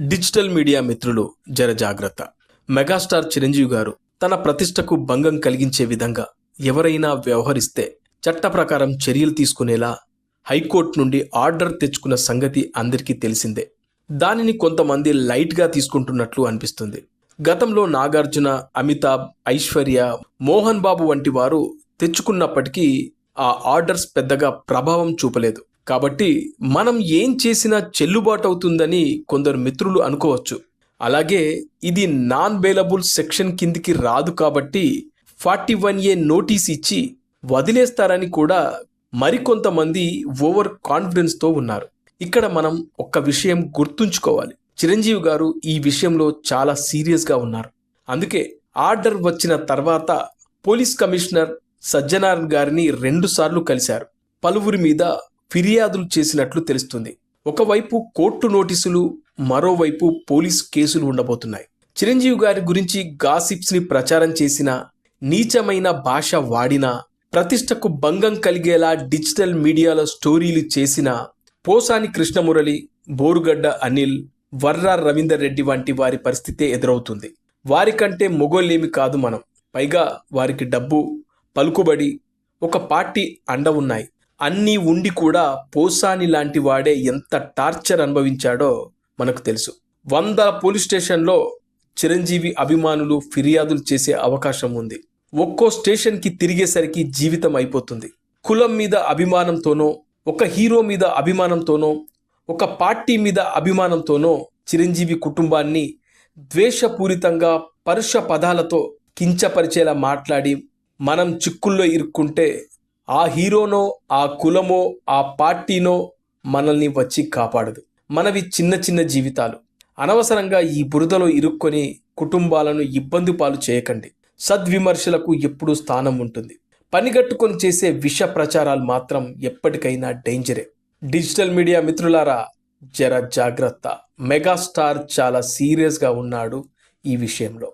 Digital media మిత్రులు జర జాగ్రత్త. మెగాస్టార్ చిరంజీవి గారు తన ప్రతిష్టకు భంగం కలిగించే విధంగా ఎవరైనా వ్యవహరిస్తే చట్ట ప్రకారం చర్యలు తీసుకునేలా హైకోర్టు నుండి ఆర్డర్ తెచ్చుకున్న సంగతి అందరికీ తెలిసిందే. దానిని కొంతమంది లైట్గా తీసుకుంటున్నట్లు అనిపిస్తుంది. గతంలో నాగార్జున అమితాబ్ ఐశ్వర్య మోహన్ బాబు వంటి వారు తెచ్చుకున్నప్పటికీ ఆ ఆర్డర్స్ పెద్దగా ప్రభావం చూపలేదు. కాబట్టి మనం ఏం చేసినా చెల్లుబాటు అవుతుందని కొందరు మిత్రులు అనుకోవచ్చు. అలాగే ఇది నాన్ బెయిలబుల్ సెక్షన్ కిందికి రాదు కాబట్టి ఫార్టీ వన్ ఏ నోటీస్ ఇచ్చి వదిలేస్తారని కూడా మరికొంతమంది ఓవర్ కాన్ఫిడెన్స్తో ఉన్నారు. ఇక్కడ మనం ఒక్క విషయం గుర్తుంచుకోవాలి. చిరంజీవి గారు ఈ విషయంలో చాలా సీరియస్గా ఉన్నారు. అందుకే ఆర్డర్ వచ్చిన తర్వాత పోలీస్ కమిషనర్ సజ్జనారాయణ గారిని రెండుసార్లు కలిశారు. పలువురి మీద ఫిర్యాదులు చేసినట్లు తెలుస్తుంది. ఒకవైపు కోర్టు నోటీసులు మరోవైపు పోలీస్ కేసులు ఉండబోతున్నాయి. చిరంజీవి గారి గురించి గాసిప్స్ని ప్రచారం చేసిన నీచమైన భాష వాడిన ప్రతిష్టకు భంగం కలిగేలా డిజిటల్ మీడియాలో స్టోరీలు చేసిన పోసాని కృష్ణమురళి బోరుగడ్డ అనిల్ వర్రా రవీందర్ రెడ్డి వంటి వారి పరిస్థితే ఎదురవుతుంది. వారికంటే మొగోళ్ళేమి కాదు మనం. పైగా వారికి డబ్బు పలుకుబడి ఒక పార్టీ అండ ఉన్నాయి. అన్నీ ఉండి కూడా పోసాని లాంటి వాడే ఎంత టార్చర్ అనుభవించాడో మనకు తెలుసు. వందల పోలీస్ స్టేషన్లో చిరంజీవి అభిమానులు ఫిర్యాదులు చేసే అవకాశం ఉంది. ఒక్కో స్టేషన్కి తిరిగేసరికి జీవితం అయిపోతుంది. కులం మీద అభిమానంతోనో ఒక హీరో మీద అభిమానంతోనో ఒక పార్టీ మీద అభిమానంతోనో చిరంజీవి కుటుంబాన్ని ద్వేషపూరితంగా పరుష పదాలతో కించపరిచేలా మాట్లాడి మనం చిక్కుల్లో ఇరుక్కుంటే ఆ హీరోనో ఆ కులమో ఆ పార్టీనో మనల్ని వచ్చి కాపాడదు. మనవి చిన్న చిన్న జీవితాలు. అనవసరంగా ఈ బురదలో ఇరుక్కొని కుటుంబాలను ఇబ్బంది పాలు చేయకండి. సద్విమర్శలకు ఎప్పుడూ స్థానం ఉంటుంది. పనిగట్టుకొని చేసే విష ప్రచారాలు మాత్రం ఎప్పటికైనా డేంజరే. డిజిటల్ మీడియా మిత్రులారా జర జాగ్రత్త. మెగాస్టార్ చాలా సీరియస్గా ఉన్నాడు ఈ విషయంలో.